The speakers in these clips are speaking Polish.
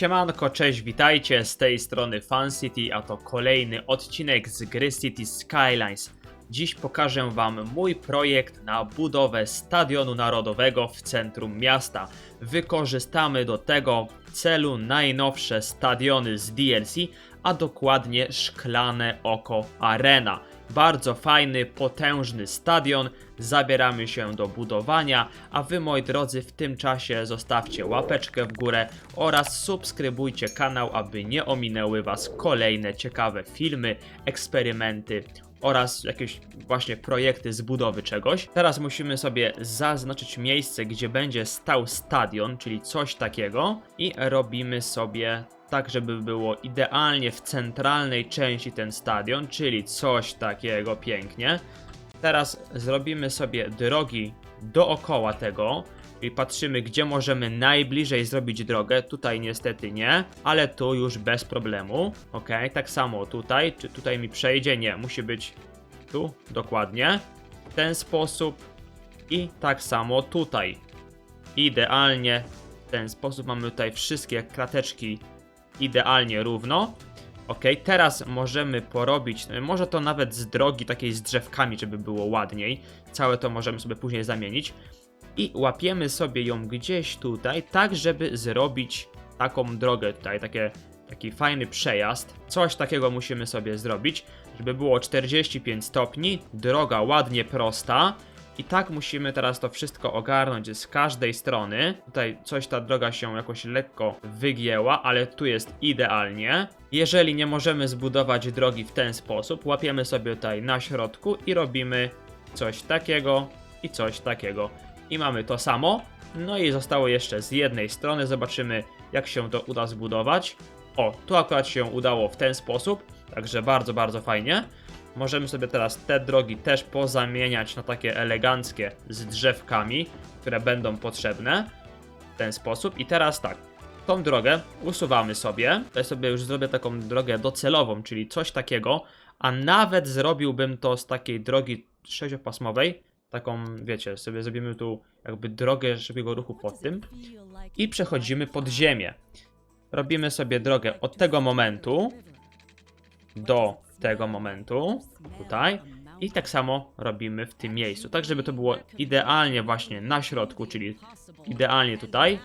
Siemanko, cześć, witajcie, z tej strony Fan City, a to kolejny odcinek z gry City Skylines. Dziś pokażę wam mój projekt na budowę Stadionu Narodowego w centrum miasta. Wykorzystamy do tego celu najnowsze stadiony z DLC, a dokładnie Szklane Oko Arena. Bardzo fajny, potężny stadion. Zabieramy się do budowania, a wy moi drodzy w tym czasie zostawcie łapeczkę w górę oraz subskrybujcie kanał, aby nie ominęły was kolejne ciekawe filmy, eksperymenty oraz jakieś właśnie projekty z budowy czegoś. Teraz musimy sobie zaznaczyć miejsce, gdzie będzie stał stadion, czyli coś takiego i robimy sobie tak, żeby było idealnie w centralnej części ten stadion, czyli coś takiego pięknie. Teraz zrobimy sobie drogi dookoła tego, czyli patrzymy, gdzie możemy najbliżej zrobić drogę. Tutaj niestety nie, ale tu już bez problemu. Ok, tak samo tutaj. Czy tutaj mi przejdzie? Nie, musi być tu, dokładnie. W ten sposób i tak samo tutaj. Idealnie w ten sposób mamy tutaj wszystkie krateczki idealnie równo. Ok, teraz możemy porobić, może to nawet z drogi takiej z drzewkami, żeby było ładniej. Całe to możemy sobie później zamienić. I łapiemy sobie ją gdzieś tutaj, tak żeby zrobić taką drogę tutaj, takie, taki fajny przejazd. Coś takiego musimy sobie zrobić, żeby było 45 stopni, droga ładnie prosta. I tak musimy teraz to wszystko ogarnąć z każdej strony. Tutaj coś ta droga się jakoś lekko wygięła, ale tu jest idealnie. Jeżeli nie możemy zbudować drogi w ten sposób, łapiemy sobie tutaj na środku i robimy coś takiego i coś takiego. I mamy to samo. No i zostało jeszcze z jednej strony. Zobaczymy, jak się to uda zbudować. O, tu akurat się udało w ten sposób. Także bardzo, bardzo fajnie. Możemy sobie teraz te drogi też pozamieniać na takie eleganckie z drzewkami, które będą potrzebne w ten sposób. I teraz tak, tą drogę usuwamy sobie. Tutaj sobie już zrobię taką drogę docelową, czyli coś takiego, a nawet zrobiłbym to z takiej drogi sześciopasmowej. Taką, wiecie, sobie zrobimy tu jakby drogę szybkiego ruchu pod tym i przechodzimy pod ziemię. Robimy sobie drogę od tego momentu do tego momentu, tutaj. I tak samo robimy w tym miejscu, tak żeby to było idealnie właśnie na środku, czyli idealnie tutaj,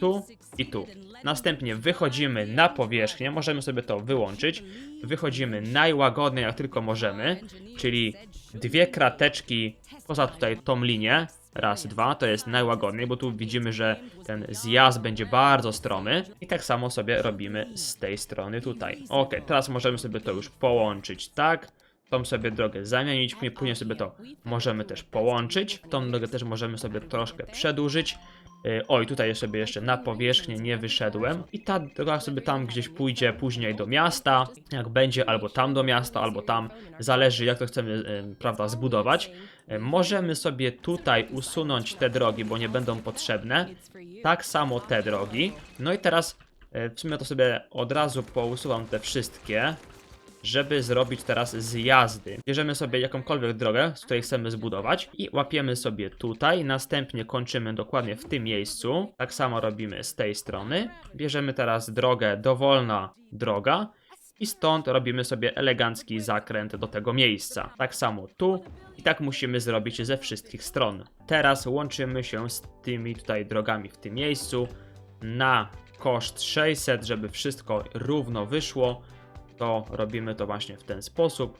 tu i tu. Następnie wychodzimy na powierzchnię, możemy sobie to wyłączyć. Wychodzimy najłagodniej jak tylko możemy, czyli dwie krateczki poza tutaj tą linię. Raz, dwa, to jest najłagodniej, bo tu widzimy, że ten zjazd będzie bardzo stromy. I tak samo sobie robimy z tej strony tutaj. Ok, teraz możemy sobie to już połączyć tak. Tą sobie drogę zamienić, później- sobie to możemy też połączyć. Tą drogę też możemy sobie troszkę przedłużyć. Yy, Oj, tutaj sobie jeszcze na powierzchnię nie wyszedłem. I ta droga sobie tam gdzieś pójdzie później do miasta. Jak będzie, albo tam do miasta, albo tam. Zależy jak to chcemy, yy, prawda, zbudować. Yy, Możemy sobie tutaj usunąć te drogi, bo nie będą potrzebne. Tak samo te drogi. No i teraz w sumie to sobie od razu pousuwam te wszystkie żeby zrobić teraz zjazdy. Bierzemy sobie jakąkolwiek drogę, z której chcemy zbudować i łapiemy sobie tutaj, następnie kończymy dokładnie w tym miejscu. Tak samo robimy z tej strony. Bierzemy teraz drogę dowolna droga i stąd robimy sobie elegancki zakręt do tego miejsca. Tak samo tu i tak musimy zrobić ze wszystkich stron. Teraz łączymy się z tymi tutaj drogami w tym miejscu na koszt 600, żeby wszystko równo wyszło to robimy to właśnie w ten sposób,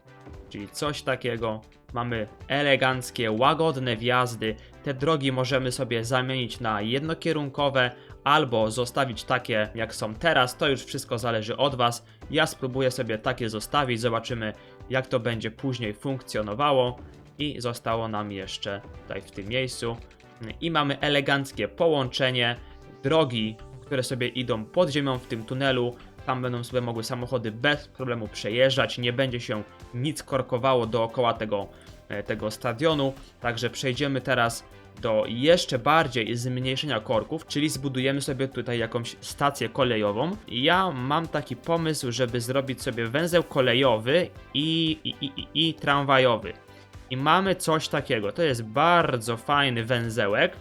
czyli coś takiego. Mamy eleganckie, łagodne wjazdy. Te drogi możemy sobie zamienić na jednokierunkowe albo zostawić takie jak są teraz. To już wszystko zależy od Was. Ja spróbuję sobie takie zostawić, zobaczymy jak to będzie później funkcjonowało. I zostało nam jeszcze tutaj w tym miejscu. I mamy eleganckie połączenie drogi, które sobie idą pod ziemią w tym tunelu. Tam będą sobie mogły samochody bez problemu przejeżdżać, nie będzie się nic korkowało dookoła tego, e, tego stadionu. Także przejdziemy teraz do jeszcze bardziej zmniejszenia korków, czyli zbudujemy sobie tutaj jakąś stację kolejową. Ja mam taki pomysł, żeby zrobić sobie węzeł kolejowy i, i, i, i, i tramwajowy. I mamy coś takiego. To jest bardzo fajny węzełek.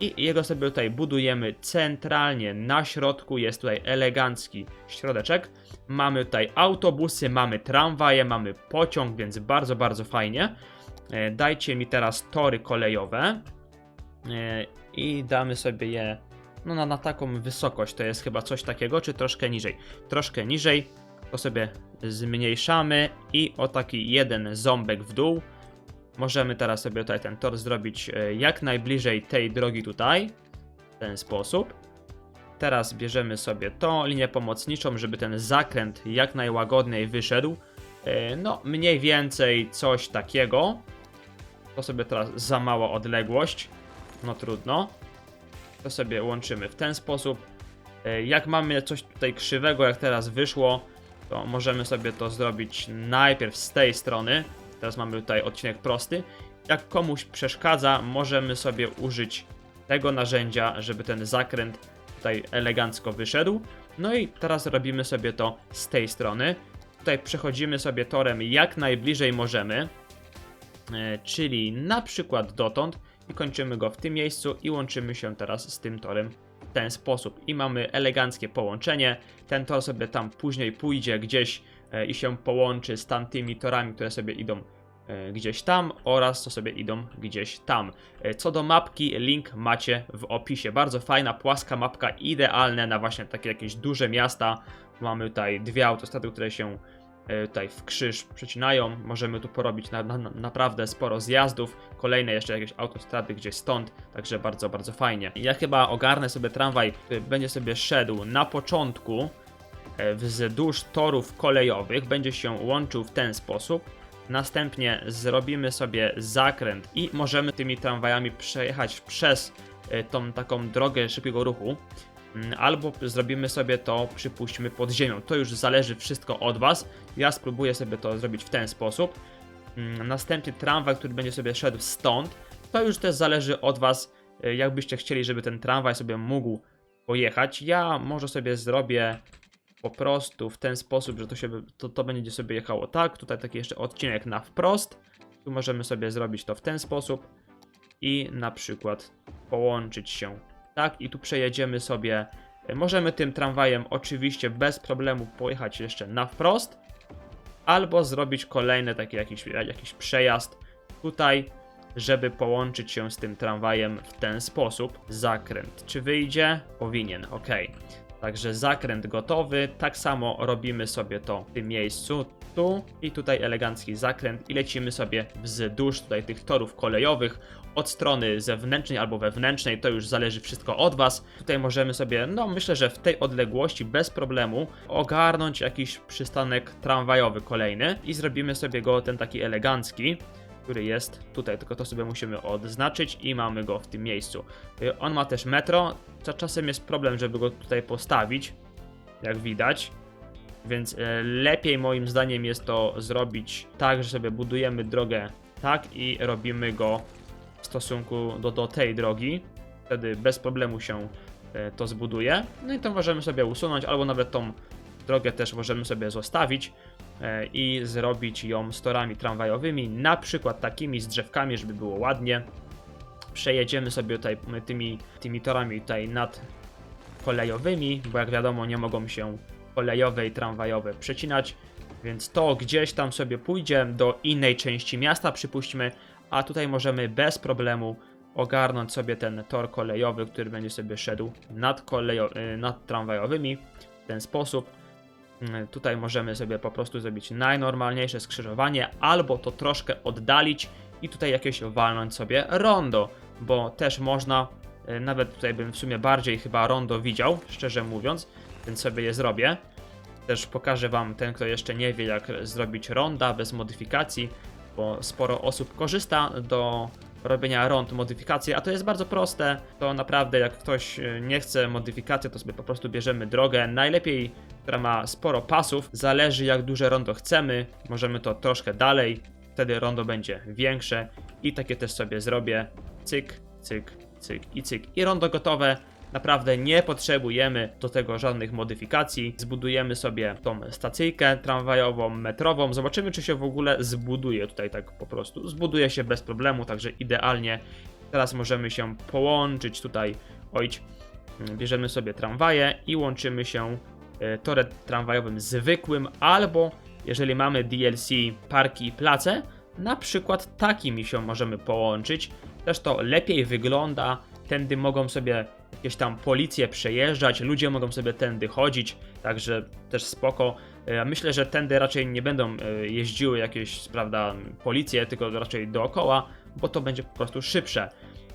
I jego sobie tutaj budujemy centralnie na środku. Jest tutaj elegancki środeczek. Mamy tutaj autobusy, mamy tramwaje, mamy pociąg, więc bardzo, bardzo fajnie. E, Dajcie mi teraz tory kolejowe E, i damy sobie je no, na, na taką wysokość. To jest chyba coś takiego, czy troszkę niżej? Troszkę niżej. To sobie zmniejszamy i o taki jeden ząbek w dół. Możemy teraz sobie tutaj ten tor zrobić e, jak najbliżej tej drogi tutaj. W ten sposób. Teraz bierzemy sobie tą linię pomocniczą, żeby ten zakręt jak najłagodniej wyszedł. E, No, mniej więcej coś takiego. To sobie teraz za mała odległość. No trudno. To sobie łączymy w ten sposób. E, Jak mamy coś tutaj krzywego, jak teraz wyszło, to możemy sobie to zrobić najpierw z tej strony. Teraz mamy tutaj odcinek prosty. Jak komuś przeszkadza, możemy sobie użyć tego narzędzia, żeby ten zakręt tutaj elegancko wyszedł. No i teraz robimy sobie to z tej strony. Tutaj przechodzimy sobie torem jak najbliżej możemy, e, czyli na przykład dotąd i kończymy go w tym miejscu i łączymy się teraz z tym torem w ten sposób. I mamy eleganckie połączenie. Ten tor sobie tam później pójdzie gdzieś i się połączy z tamtymi torami, które sobie idą e, gdzieś tam oraz co sobie idą gdzieś tam. E, Co do mapki, link macie w opisie. Bardzo fajna, płaska mapka, idealne na właśnie takie jakieś duże miasta. Mamy tutaj dwie autostrady, które się e, tutaj w krzyż przecinają. Możemy tu porobić na, na, na- naprawdę sporo zjazdów. Kolejne jeszcze jakieś autostrady gdzieś stąd, także bardzo, bardzo fajnie. Ja chyba ogarnę sobie tramwaj, który będzie sobie szedł na początku e, wzdłuż torów kolejowych, będzie się łączył w ten sposób. Następnie zrobimy sobie zakręt i możemy tymi tramwajami przejechać przez e, tą taką drogę szybkiego ruchu. Mm, Albo zrobimy sobie to, przypuśćmy, pod ziemią. To już zależy wszystko od Was. Ja spróbuję sobie to zrobić w ten sposób. Mm, Następnie tramwaj, który będzie sobie szedł stąd. To już też zależy od Was, y, jakbyście chcieli, żeby ten tramwaj sobie mógł pojechać. Ja może sobie zrobię po prostu w ten sposób, że to, się, to, to będzie sobie jechało tak. Tutaj taki jeszcze odcinek na wprost. Tu możemy sobie zrobić to w ten sposób i na przykład połączyć się tak i tu przejedziemy sobie. y, Możemy tym tramwajem oczywiście bez problemu pojechać jeszcze na wprost albo zrobić kolejny taki jakiś, jakiś przejazd tutaj, żeby połączyć się z tym tramwajem w ten sposób. Zakręt. Czy wyjdzie? Powinien, ok. Także zakręt gotowy. Tak samo robimy sobie to w tym miejscu. Tu i tutaj elegancki zakręt i lecimy sobie wzdłuż tutaj tych torów kolejowych od strony zewnętrznej albo wewnętrznej, to już zależy wszystko od Was. Tutaj możemy sobie, no myślę, że w tej odległości bez problemu ogarnąć jakiś przystanek tramwajowy kolejny i zrobimy sobie go ten taki elegancki, który jest tutaj, tylko to sobie musimy odznaczyć i mamy go w tym miejscu. Y, On ma też metro, co czasem jest problem, żeby go tutaj postawić, jak widać. Więc e, lepiej moim zdaniem jest to zrobić tak, że sobie budujemy drogę tak i robimy go w stosunku do, do tej drogi. Wtedy bez problemu się e, to zbuduje. No i to możemy sobie usunąć, albo nawet tą drogę też możemy sobie zostawić e, i zrobić ją z torami tramwajowymi, na przykład takimi z drzewkami, żeby było ładnie. Przejedziemy sobie tutaj tymi, tymi torami tutaj nad kolejowymi, bo jak wiadomo nie mogą się kolejowe i tramwajowe przecinać, więc to gdzieś tam sobie pójdzie do innej części miasta, przypuśćmy, a tutaj możemy bez problemu ogarnąć sobie ten tor kolejowy, który będzie sobie szedł nad, kolejo- y, nad tramwajowymi w ten sposób. Mm, Tutaj możemy sobie po prostu zrobić najnormalniejsze skrzyżowanie, albo to troszkę oddalić i tutaj jakieś walnąć sobie rondo, bo też można, y, nawet tutaj bym w sumie bardziej chyba rondo widział, szczerze mówiąc, więc sobie je zrobię. Też pokażę Wam, ten kto jeszcze nie wie jak zrobić ronda bez modyfikacji, bo sporo osób korzysta do robienia rond modyfikacji, a to jest bardzo proste. To naprawdę jak ktoś y, nie chce modyfikacji, to sobie po prostu bierzemy drogę. Najlepiej, która ma sporo pasów, zależy jak duże rondo chcemy. Możemy to troszkę dalej, wtedy rondo będzie większe i takie też sobie zrobię. Cyk, cyk, cyk i cyk. I rondo gotowe. Naprawdę nie potrzebujemy do tego żadnych modyfikacji. Zbudujemy sobie tą stacyjkę tramwajową, metrową. Zobaczymy, czy się w ogóle zbuduje tutaj tak po prostu. Zbuduje się bez problemu, także idealnie. Teraz możemy się połączyć tutaj, mm, bierzemy sobie tramwaje i łączymy się e, torem tramwajowym zwykłym, albo jeżeli mamy DLC parki i place, na przykład takimi się możemy połączyć. Też to lepiej wygląda, tędy mogą sobie jakieś tam policje przejeżdżać, ludzie mogą sobie tędy chodzić, także też spoko. E, Myślę, że tędy raczej nie będą e, jeździły jakieś, prawda, policje, tylko raczej dookoła, bo to będzie po prostu szybsze.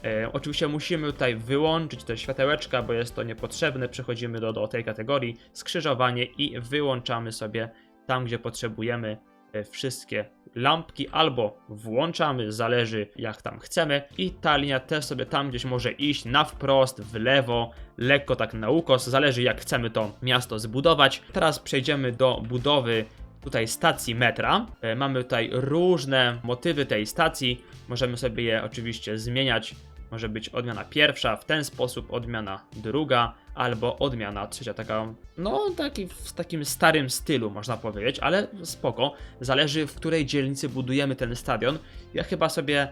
E, oczywiście musimy tutaj wyłączyć te światełeczka, bo jest to niepotrzebne. Przechodzimy do, do tej kategorii skrzyżowanie i wyłączamy sobie tam, gdzie potrzebujemy wszystkie lampki, albo włączamy, zależy jak tam chcemy. I ta linia też sobie tam gdzieś może iść na wprost, w lewo, lekko tak na ukos, zależy jak chcemy to miasto zbudować. Teraz przejdziemy do budowy tutaj stacji metra. E, Mamy tutaj różne motywy tej stacji. Możemy sobie je oczywiście zmieniać. Może być odmiana pierwsza, w ten sposób odmiana druga, albo odmiana trzecia, taka, no taki w takim starym stylu można powiedzieć, ale spoko. Zależy w której dzielnicy budujemy ten stadion. Ja chyba sobie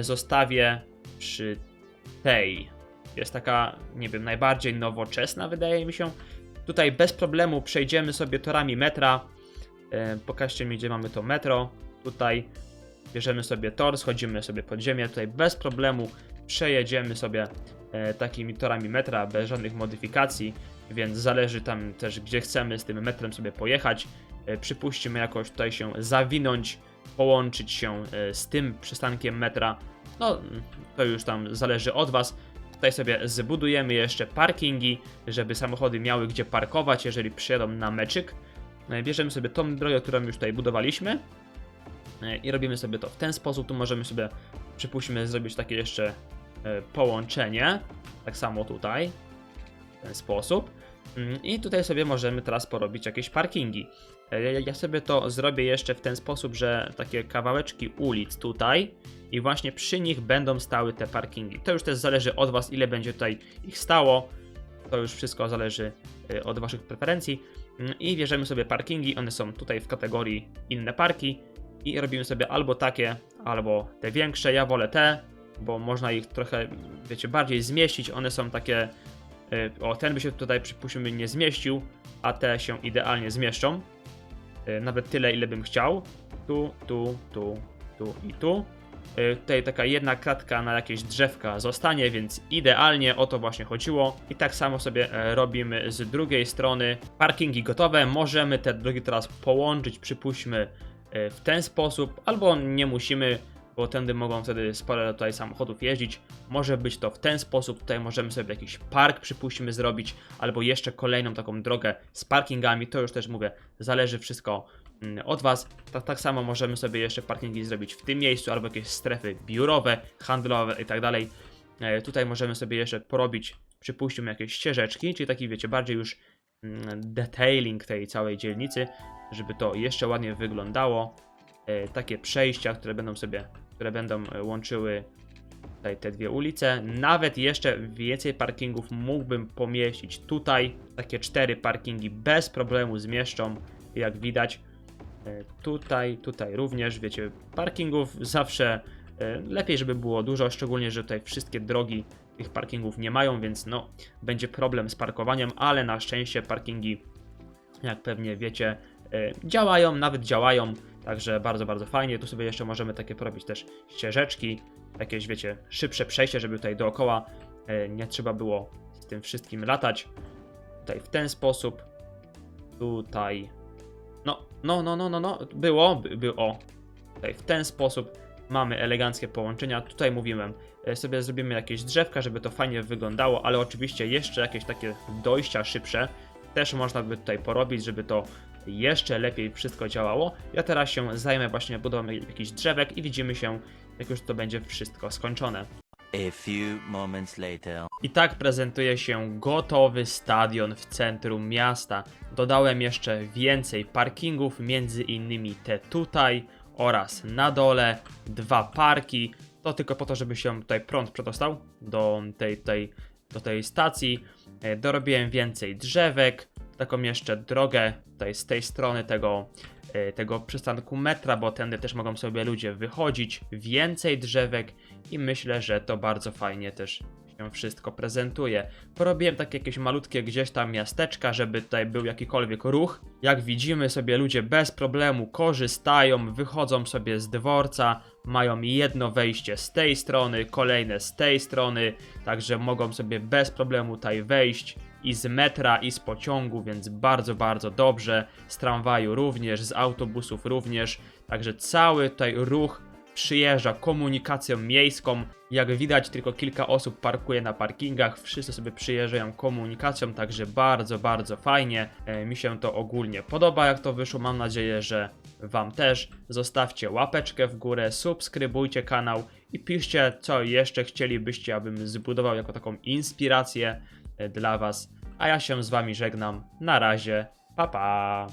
y, zostawię przy tej. Jest taka, nie wiem, najbardziej nowoczesna wydaje mi się. Tutaj bez problemu przejdziemy sobie torami metra. E, Pokażcie mi, gdzie mamy to metro. Tutaj bierzemy sobie tor, schodzimy sobie pod ziemię. Tutaj bez problemu przejedziemy sobie takimi torami metra bez żadnych modyfikacji, więc zależy tam też, gdzie chcemy z tym metrem sobie pojechać. E, Przypuśćmy jakoś tutaj się zawinąć, połączyć się e, z tym przystankiem metra. No, to już tam zależy od Was. Tutaj sobie zbudujemy jeszcze parkingi, żeby samochody miały gdzie parkować, jeżeli przyjadą na meczyk. E, Bierzemy sobie tą drogę, którą już tutaj budowaliśmy e, i robimy sobie to w ten sposób. Tu możemy sobie, przypuśćmy, zrobić takie jeszcze e, połączenie. Tak samo tutaj, w ten sposób. Mm, I tutaj sobie możemy teraz porobić jakieś parkingi. E, Ja sobie to zrobię jeszcze w ten sposób, że takie kawałeczki ulic tutaj i właśnie przy nich będą stały te parkingi. To już też zależy od Was, ile będzie tutaj ich stało. To już wszystko zależy y, od Waszych preferencji. Mm, I bierzemy sobie parkingi, one są tutaj w kategorii inne parki i robimy sobie albo takie, albo te większe. Ja wolę te, bo można ich trochę, wiecie, bardziej zmieścić. One są takie, y, o ten by się tutaj przypuśćmy nie zmieścił, a te się idealnie zmieszczą. Y, Nawet tyle, ile bym chciał. Tu, tu, tu, tu i tu. Y, Tutaj taka jedna kratka na jakieś drzewka zostanie, więc idealnie o to właśnie chodziło. I tak samo sobie e, robimy z drugiej strony. Parkingi gotowe, możemy te drogi teraz połączyć, przypuśćmy e, w ten sposób, albo nie musimy, bo tędy mogą wtedy sporo tutaj samochodów jeździć. Może być to w ten sposób, tutaj możemy sobie jakiś park przypuśćmy zrobić, albo jeszcze kolejną taką drogę z parkingami, to już też mówię, zależy wszystko mm, od Was. Tak, tak samo możemy sobie jeszcze parkingi zrobić w tym miejscu, albo jakieś strefy biurowe, handlowe i tak dalej. E, Tutaj możemy sobie jeszcze porobić, przypuśćmy, jakieś ścieżeczki, czyli taki, wiecie, bardziej już mm, detailing tej całej dzielnicy, żeby to jeszcze ładnie wyglądało. E, Takie przejścia, które będą sobie, które będą e, łączyły tutaj te dwie ulice. Nawet jeszcze więcej parkingów mógłbym pomieścić tutaj. Takie cztery parkingi bez problemu zmieszczą, jak widać. E, Tutaj, tutaj również, wiecie, parkingów zawsze e, lepiej, żeby było dużo, szczególnie, że tutaj wszystkie drogi tych parkingów nie mają, więc no, będzie problem z parkowaniem, ale na szczęście parkingi, jak pewnie wiecie, działają, nawet działają, także bardzo, bardzo fajnie. Tu sobie jeszcze możemy takie porobić też ścieżeczki, jakieś, wiecie, szybsze przejście, żeby tutaj dookoła e, nie trzeba było z tym wszystkim latać. Tutaj w ten sposób, tutaj no, no, no, no, no, no, było, by, by, o. Tutaj w ten sposób mamy eleganckie połączenia. Tutaj mówiłem, e, sobie zrobimy jakieś drzewka, żeby to fajnie wyglądało, ale oczywiście jeszcze jakieś takie dojścia szybsze też można by tutaj porobić, żeby to jeszcze lepiej wszystko działało. Ja teraz się zajmę właśnie budową jakichś drzewek i widzimy się, jak już to będzie wszystko skończone. A few moments later. I tak prezentuje się gotowy stadion w centrum miasta. Dodałem jeszcze więcej parkingów, między innymi te tutaj oraz na dole, dwa parki. To tylko po to, żeby się tutaj prąd przedostał do tej, tej, do tej stacji. E, Dorobiłem więcej drzewek, taką jeszcze drogę tutaj z tej strony tego, e, tego przystanku metra, bo tędy też mogą sobie ludzie wychodzić. Więcej drzewek i myślę, że to bardzo fajnie też się wszystko prezentuje. Porobiłem takie jakieś malutkie gdzieś tam miasteczka, żeby tutaj był jakikolwiek ruch. Jak widzimy sobie ludzie bez problemu korzystają, wychodzą sobie z dworca, mają jedno wejście z tej strony, kolejne z tej strony, także mogą sobie bez problemu tutaj wejść i z metra, i z pociągu, więc bardzo, bardzo dobrze. Z tramwaju również, z autobusów również, także cały tutaj ruch przyjeżdża komunikacją miejską. Jak widać, tylko kilka osób parkuje na parkingach, wszyscy sobie przyjeżdżają komunikacją, także bardzo, bardzo fajnie. E, mi się to ogólnie podoba, jak to wyszło. Mam nadzieję, że Wam też. Zostawcie łapeczkę w górę, subskrybujcie kanał i piszcie, co jeszcze chcielibyście, abym zbudował jako taką inspirację dla Was. A ja się z Wami żegnam. Na razie, pa pa!